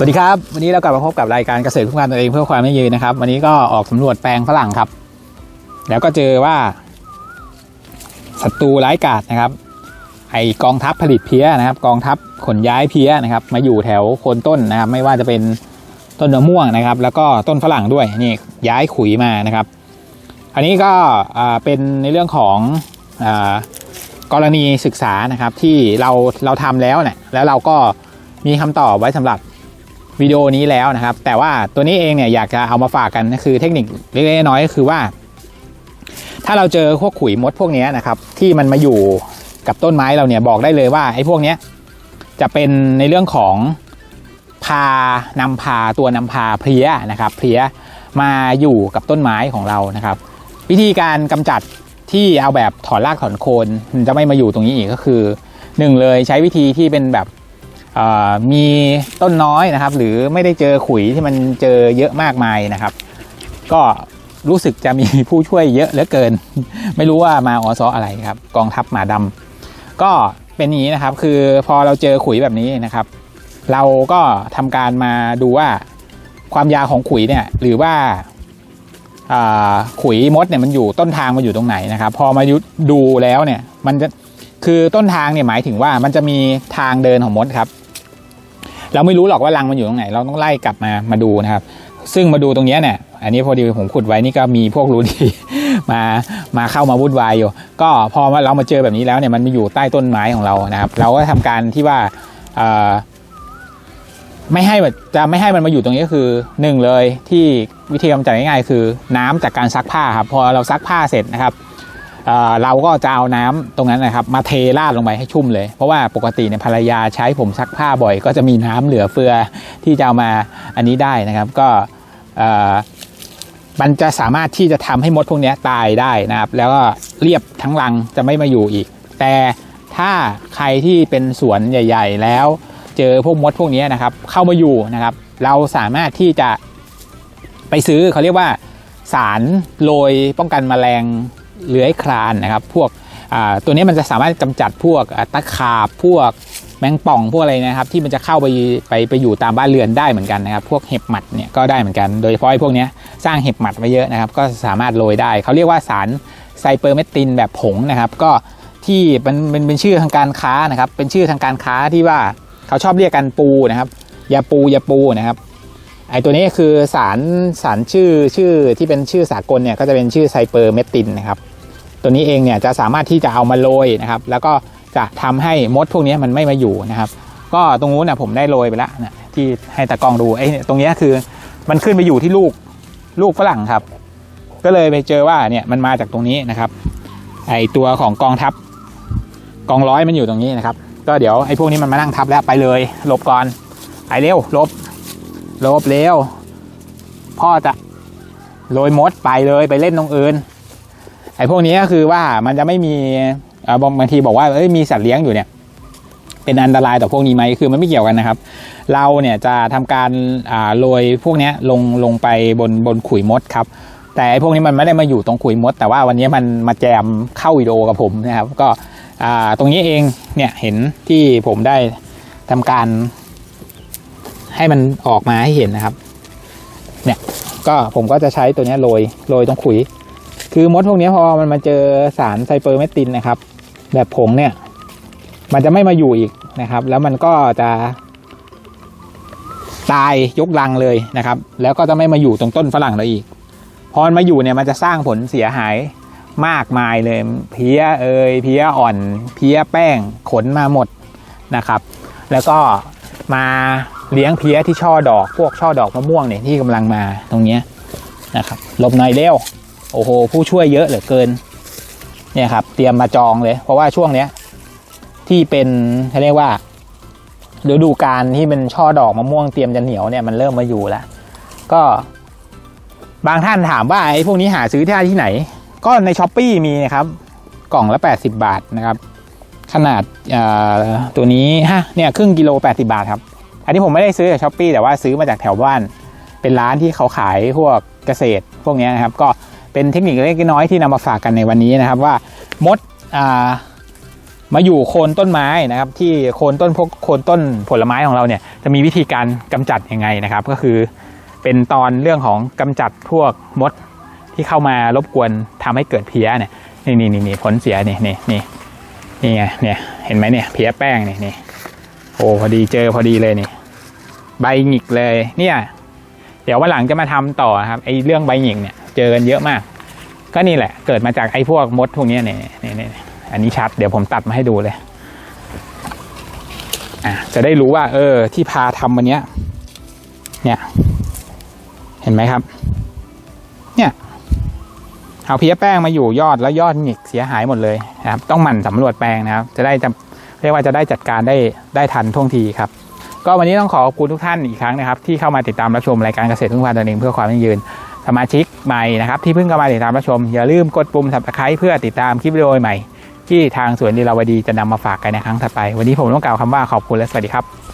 สวัสดีครับ วันนี้เรากลับมาพบกับรายการเกษตรพื่อความตัวเองเพื่อความยั่งยืนนะครับ วันนี้ก็ออกสำรวจแปลงฝรั่งครับ แล้วก็เจอว่าศัตรูร้ายกาจนะครับ ไอกองทัพผลิตเพี้ยนะครับ กองทัพขนย้ายเพี้ยนะครับ มาอยู่แถวโคนต้นนะครับ ไม่ว่าจะเป็นต้นมะม่วงนะครับ แล้วก็ต้นฝรั่งด้วยนี่ย้ายขุยมานะครับ อันนี้ก็เป็นในเรื่องของอกรณีศึกษานะครับที่เราเราทำแล้วเนี่ยแล้วเราก็มีคำตอบไว้สำหรับ วิดีโอนี้แล้วนะครับ แต่ว่าตัวนี้เองเนี่ยอยากจะเอามาฝากกันก็คือเทคนิคเล็กๆน้อยๆก็คือว่า ถ้าเราเจอพวกขุยมดพวกนี้นะครับ ที่มันมาอยู่กับต้นไม้เราเนี่ยบอกได้เลยว่าไอ้พวกนี้จะเป็นในเรื่องของพานำพาตัวนำพาเพลียนะครับเพลียมาอยู่กับต้นไม้ของเรานะครับ วิธีการกำจัดที่เอาแบบถอนรากถอนโคนจะไม่มาอยู่ตรงนี้อีกก็คือหนึ่งเลยใช้วิธีที่เป็นแบบ มีต้นน้อยนะครับ หรือไม่ได้เจอขุยที่มันเจอเยอะมากมายนะครับ ก็รู้สึกจะมีผู้ช่วยเยอะเหลือเกิน ไม่รู้ว่ามาออซออะไรครับ กองทัพหมาดำก็เป็นอย่างนี้นะครับ คือพอเราเจอขุยแบบนี้นะครับ เราก็ทำการมาดูว่าความยาวของขุยเนี่ยหรือว่าขุยมดเนี่ยมันอยู่ต้นทางมันอยู่ตรงไหนนะครับ พอมายุดูแล้วเนี่ยมันจะคือต้นทางเนี่ยหมายถึงว่ามันจะมีทางเดินของมดครับ เราไม่รู้หรอกว่ารังมันอยู่ตรงไหน เราต้องไล่กลับมามาดูนะครับ ซึ่งมาดูตรงนี้เนี่ย อันนี้พอดีผมขุดไว้นี่ก็มีพวกรู้ดีมามาเข้ามาวุ่นวายอยู่ ก็พอเรามาเจอแบบนี้แล้วเนี่ยมันมาอยู่ใต้ต้นไม้ของเรานะครับ เราก็ทำการที่ว่าไม่ให้แบบจะไม่ให้มันมาอยู่ตรงนี้ก็คือหนึ่งเลยที่วิธีกำจัดง่ายๆคือน้ำจากการซักผ้าครับพอเราซักผ้าเสร็จนะครับ เราก็จะเอาน้ำตรงนั้นนะครับ มาเทราดลงไปให้ชุ่มเลย เพราะว่าปกติเนี่ยภรรยาใช้ผมซักผ้าบ่อย ก็จะมีน้ำเหลือเฟือที่จะเอามาอันนี้ได้นะครับ ก็มันจะสามารถที่จะทำให้มดพวกนี้ตายได้นะครับ แล้วก็เรียบทั้งรังจะไม่มาอยู่อีก แต่ถ้าใครที่เป็นสวนใหญ่ ๆ แล้วเจอพวกมดพวกนี้นะครับ เข้ามาอยู่นะครับ เราสามารถที่จะไปซื้อเขาเรียกว่าสารโรยป้องกันแมลง เลื้อยคลานนะครับ พวกตัวนี้มันจะสามารถกำจัดพวกตะขาบพวกแมงป่องพวกอะไรนะครับ ที่มันจะเข้าไปไปไปอยู่ตามบ้านเรือนได้เหมือนกันนะครับ พวกเห็บหมัดเนี่ยก็ได้เหมือนกัน โดยเฉพาะไอ้พวกนี้สร้างเห็บหมัดไว้เยอะนะครับ ก็สามารถโรยได้ เขาเรียกว่าสารไซเปอร์เมตินแบบผงนะครับ ก็ที่มันเป็นเป็นชื่อทางการค้านะครับ เป็นชื่อทางการค้าที่ว่าเขาชอบเรียกกันปูนะครับยาปูยาปูนะครับไอตัวนี้คือสารสารชื่อชื่อที่เป็นชื่อสากลเนี่ยก็จะเป็นชื่อไซเปอร์เมตินนะครับ ตัวนี้เองเนี่ยจะสามารถที่จะเอามาโรยนะครับ แล้วก็จะทำให้มดพวกนี้มันไม่มาอยู่นะครับ ก็ตรงนู้นนะผมได้โรยไปแล้วนะที่ให้ตากองดูไอ้ตรงนี้คือมันขึ้นไปอยู่ที่ลูกลูกฝรั่งครับ ก็เลยไปเจอว่าเนี่ยมันมาจากตรงนี้นะครับไอตัวของกองทัพกองร้อยมันอยู่ตรงนี้นะครับ ก็เดี๋ยวไอ้พวกนี้มันมานั่งทับแล้วไปเลยหลบก่อนไปเร็วหลบหลบเร็วพ่อจะโรยมดไปเลยไปเล่นตรงอื่น ไอ้พวกนี้ก็คือว่ามันจะไม่มีบางทีบอกว่าเอ้ยมีสัตว์เลี้ยงอยู่เนี่ยเป็นอันตรายต่อพวกนี้ไหมคือมันไม่เกี่ยวกันนะครับ เราเนี่ยจะทำการโรยพวกนี้ลงลงไปบนบนขุยมดครับแต่ไอ้พวกนี้มันไม่ได้มาอยู่ตรงขุยมด แต่ว่าวันนี้มันมาแจมเข้าวิดีโอกับผมนะครับ ก็ตรงนี้เองเนี่ยเห็นที่ผมได้ทำการ ให้มันออกมาให้เห็นนะครับ เนี่ยก็ผมก็จะใช้ตัวนี้โรยโรยตรงขุย คือมดพวกนี้พอมันมาเจอสารไซเปอร์เมตินนะครับ แบบผงเนี่ย มันจะไม่มาอยู่อีกนะครับ แล้วมันก็จะตายยกรังเลยนะครับ แล้วก็จะไม่มาอยู่ตรงต้นฝรั่งเราอีก พอมันมาอยู่เนี่ยมันจะสร้างผลเสียหายมากมายเลย เพี้ยเอยเพี้ยอ่อน เพี้ยแป้งขนมาหมดนะครับ แล้วก็มาเลี้ยงเพี้ยที่ช่อดอก พวกช่อดอกมะม่วงเนี่ยที่กำลังมาตรงเนี้ยนะครับหลบหน่อยเร็ว โอ้โห ผู้ช่วยเยอะเหลือเกิน เนี่ยครับ เตรียมมาจองเลย เพราะว่าช่วงเนี้ยที่เป็นเขาเรียกว่าฤดูกาลที่เป็นช่อดอกมะม่วงเตรียมจะเหนียวเนี่ยมันเริ่มมาอยู่แล้ว ก็บางท่านถามว่าไอ้พวกนี้หาซื้อที่ที่ไหน ก็ในช้อปปีมีนะครับ กล่องละ 80 บาทนะครับ ขนาดตัวนี้ฮะเนี่ยครึ่งกิโล 80 บาทครับ อันนี้ผมไม่ได้ซื้อจากช้อปปีแต่ว่าซื้อมาจากแถวบ้าน เป็นร้านที่เขาขายพวกเกษตรพวกนี้นะครับ ก็ เป็นเทคนิคเล็กน้อยที่นำมาฝากกันในวันนี้นะครับ ว่ามดามาอยู่โคนต้นไม้นะครับ ที่โคนต้นพวกโคนต้นผลไม้ของเราเนี่ยจะมีวิธีการกำจัดยังไงนะครับ ก็คือเป็นตอนเรื่องของกำจัดพวกมดที่เข้ามารบกวนทำให้เกิดเพี้ยเนี่ยนี่นี่นี่ผลเสียนี่นี่นี่นี่ไงเนี่ยเห็นไหมเนี่ยเพี้ยแป้งนี่นี่โอ้พอดีเจอพอดีเลยนี่ ใบหงิกเลยเนี่ย เดี๋ยววันหลังจะมาทำต่อครับไอ้เรื่องใบหงิกเนี่ย เจอกันเยอะมาก ก็นี่แหละ เกิดมาจากไอ้พวกมดพวกนี้ยเนี่ยเนี่ยเนี่ยเนี่ยอันนี้ชัด เดี๋ยวผมตัดมาให้ดูเลยอะจะได้รู้ว่า เออ ที่พาทำวันเนี้ย เนี่ย เห็นไหมครับ เนี่ยเอาเพี้ยแป้งมาอยู่ยอดแล้วยอดหงิกเสียหายหมดเลยนะครับ ต้องหมั่นสำรวจแปลงนะครับ จะได้จะเรียกว่าจะได้จัดการได้ได้ทันท่วงทีครับ ก็วันนี้ต้องขอขอบคุณทุกท่านอีกครั้งนะครับ ที่เข้ามาติดตามรับชมรายการเกษตรทุ่งพานตนเองเพื่อความยั่งยืน สมาชิกใหม่นะครับที่เพิ่งเข้ามาติดตามรับชม อย่าลืมกดปุ่ม subscribe เพื่อติดตามคลิปวิดีโอใหม่ ที่ทางสวนดีลาวดีจะนำมาฝากกันในครั้งถัดไป วันนี้ผมต้องกล่าวคำว่าขอบคุณและสวัสดีครับ